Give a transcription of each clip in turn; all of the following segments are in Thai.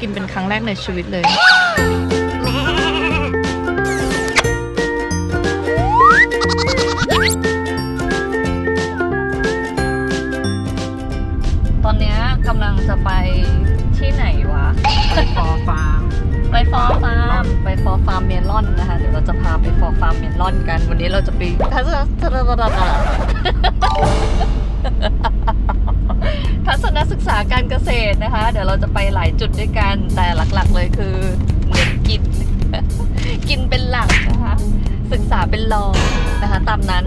กินเป็นครั้งแรกในชีวิตเลย ตอนเนี้ยกำลังจะไปที่ไหนวะ ไปฟอฟาร์ม ไปฟอร์ฟาร์ม ไปฟอร์ฟาร์มเมลอนนะคะ เดี๋ยวเราจะพาไปฟอร์ฟาร์มเมลอนกัน วันนี้เราจะไปทัศนทัศนศึก ษาการเกษตรนะคะ เดี๋ยวเราจะไปหลายจุดด้วยกัน แต่หลักๆเลยคือเน้นกิน กินเป็นหลักนะคะ ศึกษาเป็นรองนะคะ ตามนั้น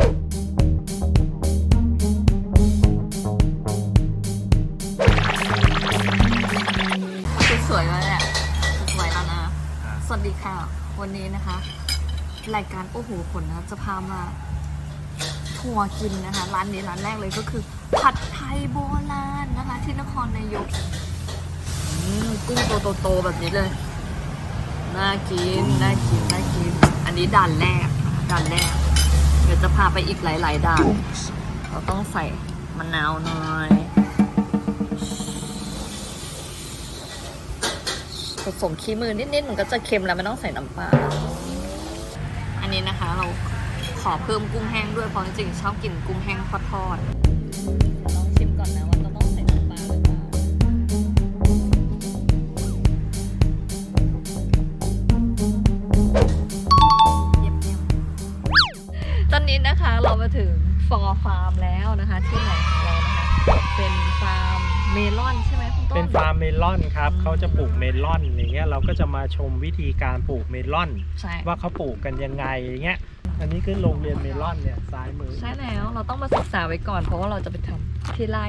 สวยๆเลยแหละสวยแล้วนะ สวัสดีค่ะ วันนี้นะคะ รายการโอ้โหผลนะจะพามาทัวร์กินนะคะ ร้านนี้ร้านแรกเลยก็คือ ผัด ยโบราณนะคะ ที่นครนายกอืมกุ้งโตๆๆแบบนี้เลย น่ากิน น่ากิน น่ากิน อันนี้ด่านแรกนะคะด่านแรก เดี๋ยวจะพาไปอีกหลาย ๆด่าน เราต้องใส่มะนาวหน่อยผสมขี้มือนิดๆมันก็จะเค็มแล้วไม่ต้องใส่น้ำปลา อันนี้นะคะเราขอเพิ่มกุ้งแห้งด้วยเพราะจริงๆชอบกินกุ้งแห้งทอดๆ อนนี้นะคะเรามาถึงฟอร์ฟาร์มแล้วนะคะ ที่ไหนของเรานะคะ เป็นฟาร์มเมลอนใช่ไหมคุณต้น เป็นฟาร์มเมลอนครับอืมเขาจะปลูกเมลอนอย่างเงี้ยเราก็จะมาชมวิธีการปลูกเมลอน ใช่ ว่าเขาปลูกกันยังไงอย่างเงี้ยอันนี้คือโรงเรียนเมลอนเนี่ยซ้ายมือ ใช่แล้วเราต้องมาศึกษาไว้ก่อน เพราะว่าเราจะไปทำที่ไร่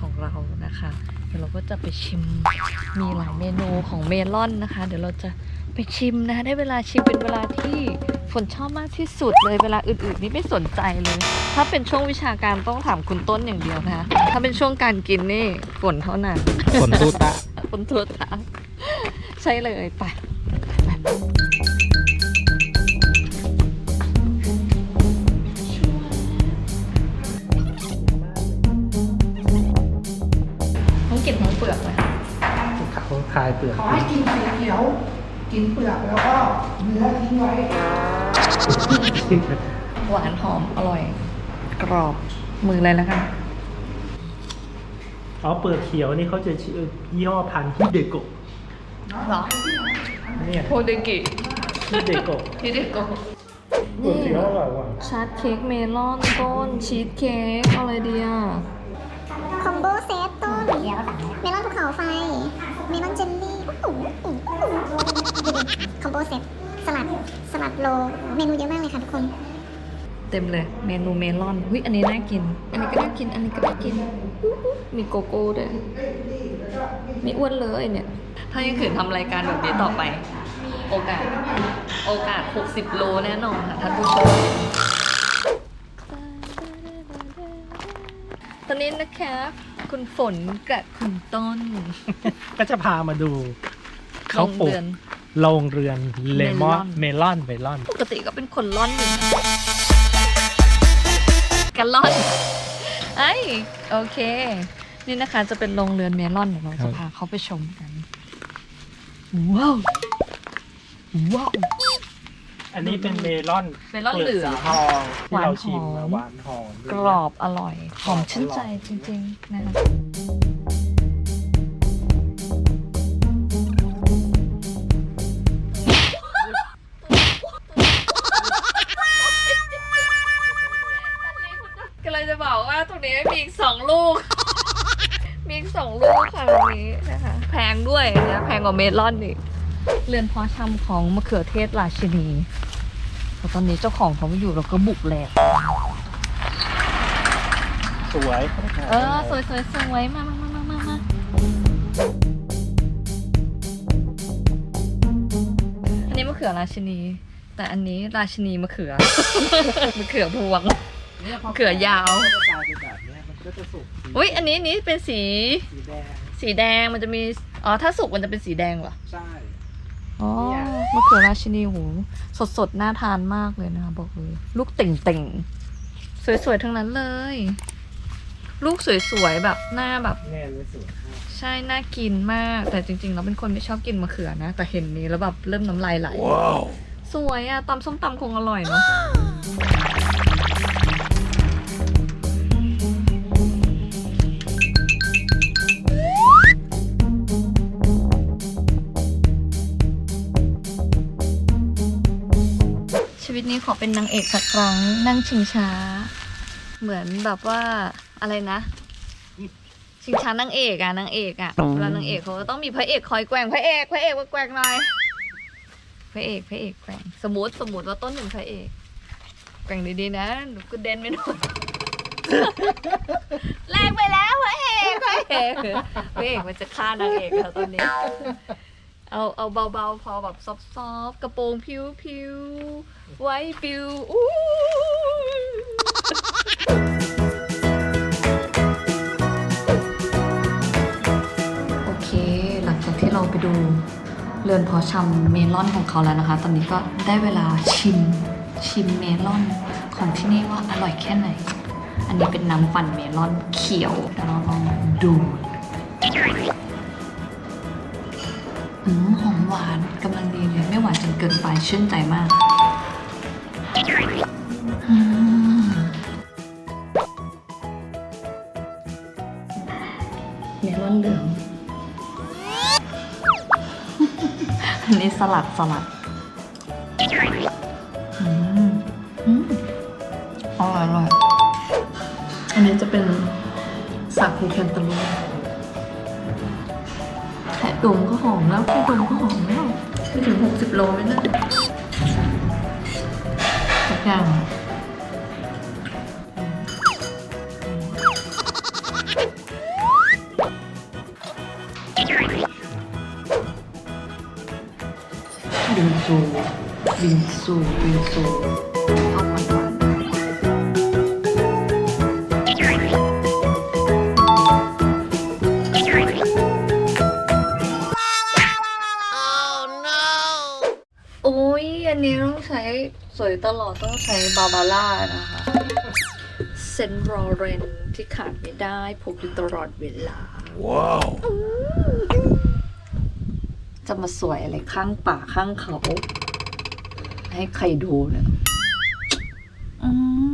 ของเรานะคะเดี๋ยวเราก็จะไปชิมมีหลายเมนูของเมลอนนะคะ เดี๋ยวเราจะไปชิมนะคะได้เวลาชิมเป็นเวลาที่ ฝนชอบมากที่สุดเลยเวลาอื่นๆนี่ไม่สนใจเลย ถ้าเป็นช่วงวิชาการต้องถามคุณต้นอย่างเดียวนะคะถ้าเป็นช่วงการกินนี่ฝนเท่านั้นฝนตูตะคนทั่วตาใช่เลยไปต้องกินทั้งเปลือกเลยเขาคายเปลือก ขอให้กินสีเขียว กินเปลือกแล้วก็เนื้อทิ้งไว้ หวานหอมอร่อย กรอบมือเลยแล้วกันอ๋อเปลือกเขียวนี่เขาจะชื่อยี่ห้อพันธุ์ฮิเดโกะเหรอเนี่ยโพเดกิฮิเดโกะที่เด็กก็เปลือกเขียวอร่อยว่ะชาร์ตเค้กเมลอนต้นชีสเค้กเอาอะไรดีอะคอมโบเซตต้นเมลอนภูเขาไฟ เมลอนเจลลี่อู้หูอู้หูดูดิคอมโบเซต สลัดสลัดโลเมนูเยอะมากเลยค่ะทุกคน เต็มเลย เมนูเมลอนหุ้ยอันนี้น่ากิน อันนี้ก็น่ากิน อันนี้ก็น่ากินอู้หูมีโกโก้ด้วยไม่อ้วนเลยเนี่ย ถ้ายังขืนทำรายการแบบนี้ต่อไป โอกาส โอกาส 60 โลแน่นอนค่ะท่านผู้ชมตอนนี้นะคะคุณฝนกับคุณต้น ก็จะพามาดู เขาปลูก โรงเรือนโรงเรือนเลมอนเมเมลลออนนเมลอน ปกติก็เป็นคนล่อนอยู่นะกันล่อนไอ้ยโอเค นี่นะคะจะเป็นโรงเรือนเมลอนเดี๋ยวเราครัจะบพาเขาไปชมกัน ว้าวว้าว อันนี้เป็นเมลอนเมลอนเหลืองปกสีทองที่เราชิมหวานหออะมหวานหอม กรอบอร่อย หอมชื่นใจจริงๆนะคะ นี้นะคะ แพงด้วยนะแพงกว่าเมลอนอีกเรือนเพาะชำของมะเขือเทศราชินีแต่ตอนนี้เจ้าของเขาไม่อยู่เราก็บุกแหลกสวยเออ สวยสวยสวยมามามามามามาอันนี้มะเขือราชินี แต่อันนี้ราชินีมะเขือ มะเขือพวงเขือยาวมันก็จะกลายเป็นแบบเนี้ยมันก็จะสุกสีอุ้ยอันนี้นี้เป็นสี สีแดง สีแดงมันจะมี อ๋อ ถ้าสุกมันจะเป็นสีแดงเหรอ ใช่ อ๋อมะเขือราชินีโหสดสดๆ น่าทานมากเลยนะคะบอกเลย ลูกเต่งเต่งๆสวยๆ ทั้งนั้นเลย ลูกสวยๆ แบบหน้าแบบ แน่ไม่สวยใช่น่ากินมาก แต่จริงๆเราเป็นคนไม่ชอบกินมะเขือนะ แต่เห็นนี้แล้วแบบเริ่มน้ำลายไหลสวยอะตำส้มตำคงอร่อยเนาะ ชีวิตนี้ขอเป็นนางเอกสักครั้ง นั่งชิงช้า เหมือนแบบว่าอะไรนะ ชิงช้านางเอกอะนางเอกอะเวลานางเอกเขาก็ต้องมีพระเอกคอยแกว่งพระเอกพระเอกมาแกว่งหน่อยพระเอกพระเอกแกว่งสมมติสมมติว่าต้นหนึ่งพระเอก แกว่งดีๆนะหนูก็เด่นไม่หน่อยแรงไปแล้วพระเอกพระเอกพระเอกมันจะฆ่านางเอกแล้วตอนนี้ เอาเอาเบาๆ พอแบบซอฟๆกระโปรงผิวๆ ไว้ปิวอู้โอเค หลังจากที่เราไปดูเรือนพาะชำเมลอนของเขาแล้วนะคะ ตอนนี้ก็ได้เวลาชิมชิมเมลอนของที่นี่ว่าอร่อยแค่ไหน อันนี้เป็นน้ำปั่นเมลอนเขียวเดี๋ยวเราลองดู วานกำลังดีเลยไม่หวานจนเกินไปชื่นใจมากอืมเมลอนเหลือง อันนี้สลัดสลัดอืมอืมอร่อยอร่อยอันนี้จะเป็นสาคูแคนตาลูป ดมก็หอมแล้วแค่ดมก็หอมแล้วไม่ถึงหกสิบโลไม่น่าทุกอย่างอะบิงซูบิงซูบิงซู ตลอดต้องใช้บาบาร่านะคะเซนต์ลอเรนที่ขาดไม่ได้พกอยู่ตลอดเวลา ว้าว จะมาสวยอะไรข้างป่าข้างเขา ให้ใครดูเนี่ยอืม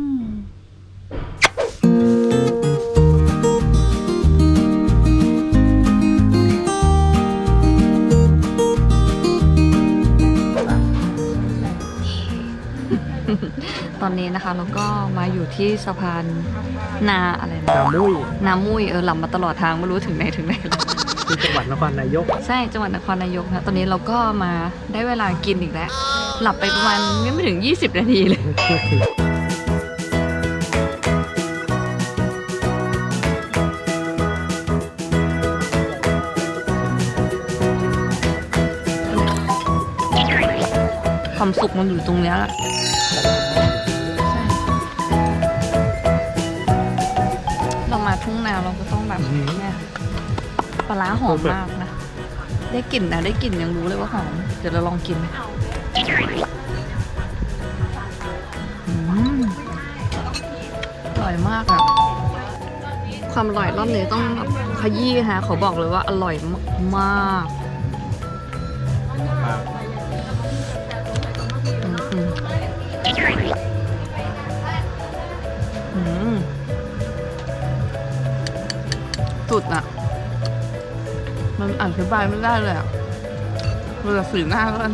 นนี้นะคะเราก็มาอยู่ที่สะพานนาอะไรนะนามุ้ยนามุ้ยเออหลับมาตลอดทางไม่รู้ถึงไหนถึงไหนแล้วที่จังหวัดนครนายก ใช่จังหวัดนครนายกนะตอนนี้เราก็มาได้เวลากินอีกแล้ว หลับไปประมาณไม่ถึง 20 นาทีเลยความสุขมันอยู่ตรงเนี้ยแหละ แบบอือหือเนี่ยปลาร้าหอมมากนะ ได้กลิ่นนะได้กลิ่นยังรู้เลยว่าหอม เดี๋ยวเราลองกินอืมอร่อยมากอะความอร่อยรอบนี้ต้องแบบขยี้ฮะเขาบอกเลยว่าอร่อยมากๆ สุดอะมันอธิบายไม่ได้เลยอะเรือสีหน้าก็มัน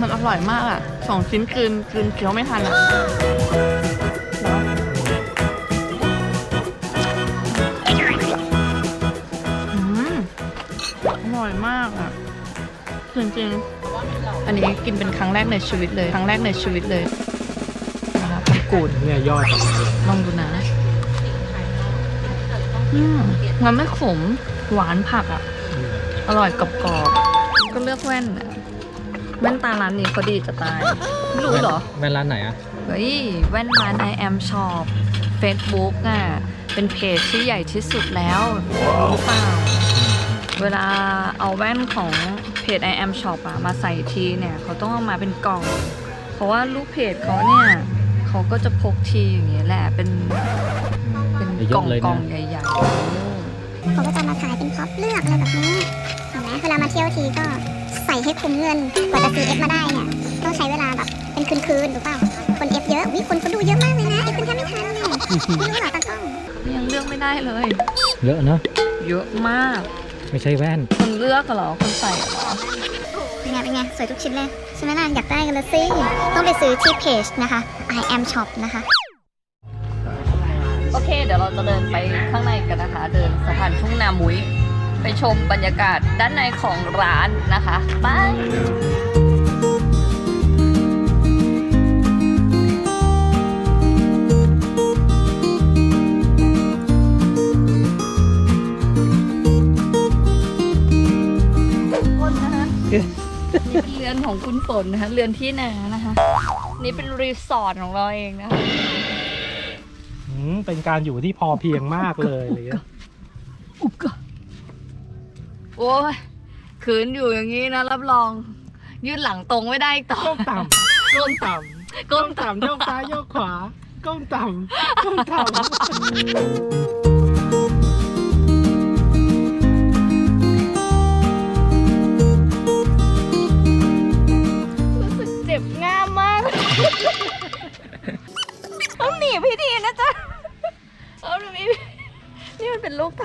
มันอร่อยมากอะสองชิ้นกลืนกลืนเคี้ยวไม่ทันอะอืมอร่อยมากอะจริงๆ อันนี้กินเป็นครั้งแรกในชีวิตเลย ครั้งแรกในชีวิตเลยนะคะพันกูดเนี่ยยอดของมันเลยลองดูนะ อืมมันไม่ขมหวานผักอะอืมอร่อยกรอบๆก็เลือกแว่นอะแว่นตาร้านนี้เขาดีจะตายไม่รู้เหรอแม่ร้านไหนอะ เฮ้ย แว่นร้าน I am shop Facebook อะ เป็นเพจที่ใหญ่ที่สุดแล้วรู้เปล่า เวลาเอาแว่นของเพจ I am shop อะมาใส่ทีเนี่ย เขาต้องเอามาเป็นกล่อง เพราะว่าลูกเพจเขาเนี่ย เขาก็จะพกทีอย่างเงี้ยแหละ เป็นอืมเย กล่อะองเลยกล่นะองใหญ่เขาก็จะมาขายเป็นพ็อปเลือกอะไรแบบนี้เห็นไหมเวลามาเที่ยวทีก็ใส่ให้คุ้มเงินกว่าจะซื้อเอฟมาได้เนี่ยต้องใช้เวลาแบบเป็นคืนๆถูกเปล่าคนเอฟเยอะวิคนเขาดูเยอะมากเลยนะเอฟเป็นแทบไม่ทันเลยไม่รู้เหรอตากล้องๆยังเลือกไม่ได้เลย เยอะเนอะเยอะมาก ไม่ใช่แว่น คนเลือกเหรอคนใส่เหรอเป็นไงเป็นไงสวยทุกชิ้นเลยใช่ไหมล่ะอยากได้กันเลยสิต้องไปซื้อที่เพจนะคะ I am shop นะคะโอเคเดี๋ยวเราจะเดินไปข้างในกันนะคะ เดินสะพานทุ่งนามุ้ย ไปชมบรรยากาศด้านในของร้านนะคะไปนี่เป็นเรือนของคุณฝนนะคะเรือนที่นานะคะ นี่เป็นรีสอร์ทของเราเองนะคะ เป็นการอยู่ที่พอเพียงมากเลยอะไรเลยอุกกะโอ้ยขืนอยู่อย่างนี้นะรับรอง ยืดหลังตรงไม่ได้อีกต่อก้มต่ำก้มต่ำก้มต่ำโยกซ้ายโยกขวาก้มต่ำก้มต่ำ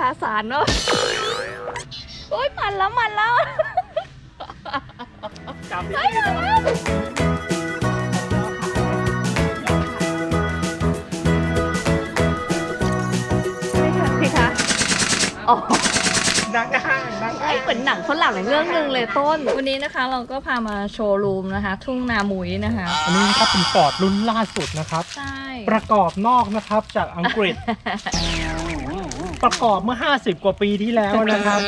าสานเนาะโอ้ยมันแล้วมันแล้วจับดิไปแล้วพี่คะอ๋อดังห้างดังไอเหมือนหนังฝรั่งเรื่องหนึ่งเลยต้น วันนี้นะคะเราก็พามาโชว์รูมนะคะ ทุ่งนามุยนะคะ อันนี้นะครับเป็นฟอร์ดรุ่นล่าสุดนะครับ ใช่ ประกอบนอกนะครับจากอังกฤษ ประกอบเมื่อ 50 กว่าปีที่แล้วนะครับ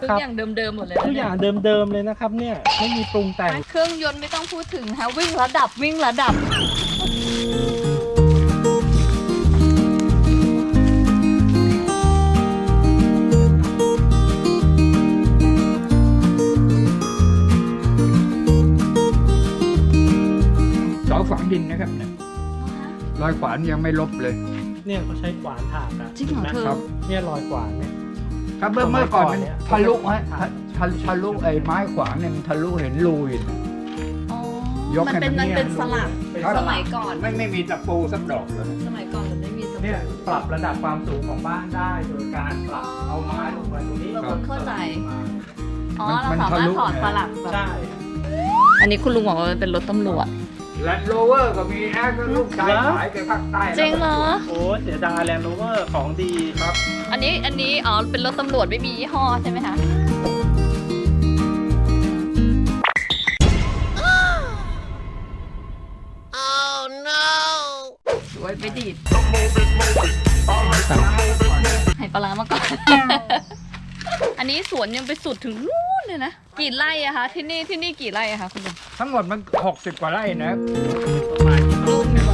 ทุกครับอย่างเดิมๆหมดเลยทุกอย่างเดิมๆเลยนะครับ เนี่ยไม่มีปรุงแต่งเครื่องยนต์ไม่ต้องพูดถึงนะคะวิ่งระดับวิ่งระดับเสาฝังดินนะครับเนี่ยรอยขวานยังไม่ลบเลย เนี่ยเขาใช้ขวานถากอะจริงเหรอเธอ ครับ เนี่ยรอยขวานเนี่ย ครับเมื่อเมื่อก่อนมันสมัยก่อนเนี่ยทะลุฮะทะทะทะลุไอ้ไม้ขวางเนี่ยมันทะลุเห็นรูอยู่นะ อ๋อยกมันให้เป็นมัมันนเป็นเนี่ยสลักครับ สมัยก่อน ไม่ไม่มีตะปูสักดอกเลยสมัยก่อนมันไม่มีสมุดเนี่ยปรับระดับความสูงของบ้านได้ โดยการปรับเอาไม้ลงมาตรงนี้เราเพิ่งเข้าใจ อ๋อมันเราสามารถมันทะลุถอดสลักแบบ ใช่ อันนี้คุณลุงบอกว่ามันเป็นรถตำรวจ และโรเวอร์ก็มีนะก็ลูกชายขายไปภาคใต้จริงเหรอ โอ้เสียดายแลนด์โรเวอร์ของดีครับ อันนี้อันนี้อ๋อเป็นรถตำรวจไม่มียี่ห้อใช่ไหมคะสวยไปดีดให้ปลาร้ามาก่อน อันนี้สวนยังไปสุดถึงนู่น เลยนะกี่ไร่อะคะที่นี่ที่นี่กี่ไร่อะคะคุณลุงทั้งหมดมัน 60 กว่าไร่นะลูกมีมอเตอร์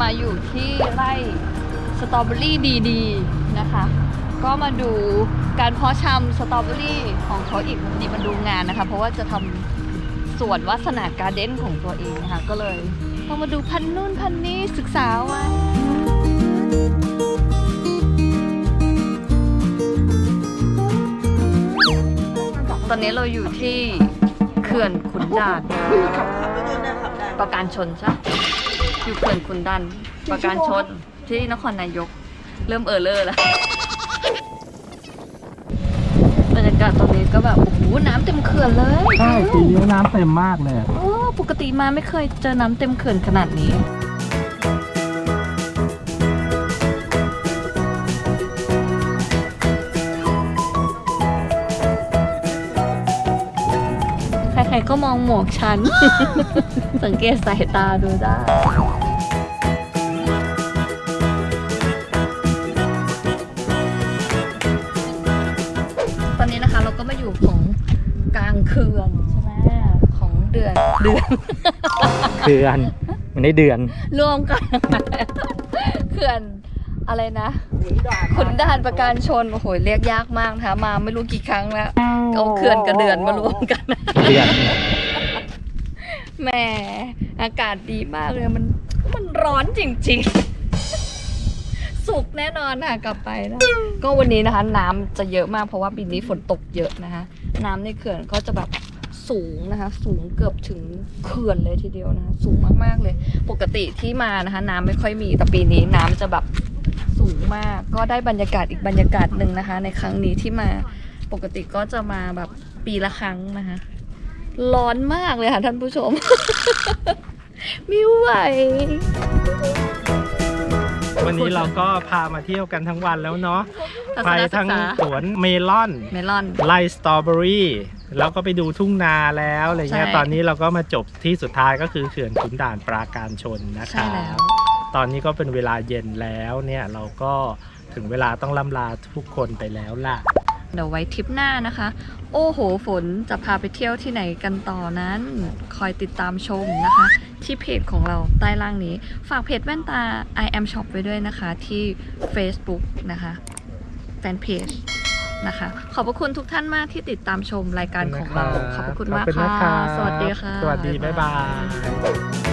มาอยู่ที่ไร่สตรอเบอรี่ดีๆนะคะ ก็มาดูการเพาะชำสตรอเบอรี่ของเขาอีกนี่มาดูงานนะคะ เพราะว่าจะทำสวนวัสนาการ์เด้นของตัวเองนะคะ ก็เลยต้องมาดูพันธุ์นู่นพันธุ์นี้ศึกษาไว้ตอนนี้เราอยู่ที่เขื่อนขุนด่านประการชนใช่ปะ อยู่เขื่อนขุนด่านประการชนที่นครนายก เริ่มเออเลอร์แล้วก็แบบโอ้โหน้ำเต็มเขื่อนเลยใช่ปีนี้น้ำเต็มมากเลย โอ้ปกติมาไม่เคยเจอน้ำเต็มเขื่อนขนาดนี้ใครๆก็มองหมวกฉัน สังเกตสายตาดูได้ เดือนเดือน เดือน มันได้เดือน รวมกันเขื่อนอะไรนะขุนด่านประการชน โอ้โห เรียกยากมากนะคะมาไม่รู้กี่ครั้งแล้ว เอาเขื่อนกับเดือนมารวมกัน เดือน แหม อากาศดีมากเลย มัน มันร้อนจริง ๆ สุกแน่นอนค่ะกลับไปนะ ก็วันนี้นะคะ น้ำจะเยอะมากเพราะว่าปีนี้ฝนตกเยอะนะคะ น้ำในเขื่อนก็จะแบบ สูงนะคะ สูงเกือบถึงเขื่อนเลยทีเดียวนะคะ สูงมากๆเลย ปกติที่มานะคะ น้ำไม่ค่อยมีแต่ปีนี้น้ำจะแบบสูงมากก็ได้บรรยากาศอีกบรรยากาศหนึ่งนะคะ ในครั้งนี้ที่มาปกติก็จะมาแบบปีละครั้งนะคะ ร้อนมากเลยค่ะท่านผู้ชม ไม่ไหว วันนี้เราก็พามาเที่ยวกันทั้งวันแล้วเนาะทัศไปนศึทั้กงษาสวนเมลอน เมลอน ไล่สตรอเบอรี่แล้วก็ไปดูทุ่งนาแล้วอะไรเงี้ยใช่ ตอนนี้เราก็มาจบที่สุดท้ายก็คือเขื่อนขุนด่านปราการชนนะใช่คะแล้ว ตอนนี้ก็เป็นเวลาเย็นแล้วเนี่ยเราก็ถึงเวลาต้องล่ำลาทุกคนไปแล้วล่ะ เดี๋ยวไว้ทริปหน้านะคะ โอ้โหฝนจะพาไปเที่ยวที่ไหนกันต่อนั้น คอยติดตามชมนะคะ ที่เพจของเราใต้ล่างนี้ ฝากเพจแว่นตา I am shop ไว้ด้วยนะคะที่ Facebook นะคะแฟนเพจนะคะ ขอบพระคุณทุกท่านมากที่ติดตามชมรายการของเรา ขอบพระคุณมากขอบณนค่ะ สวัสดีค่ะ สวัสดี บ๊ายบาย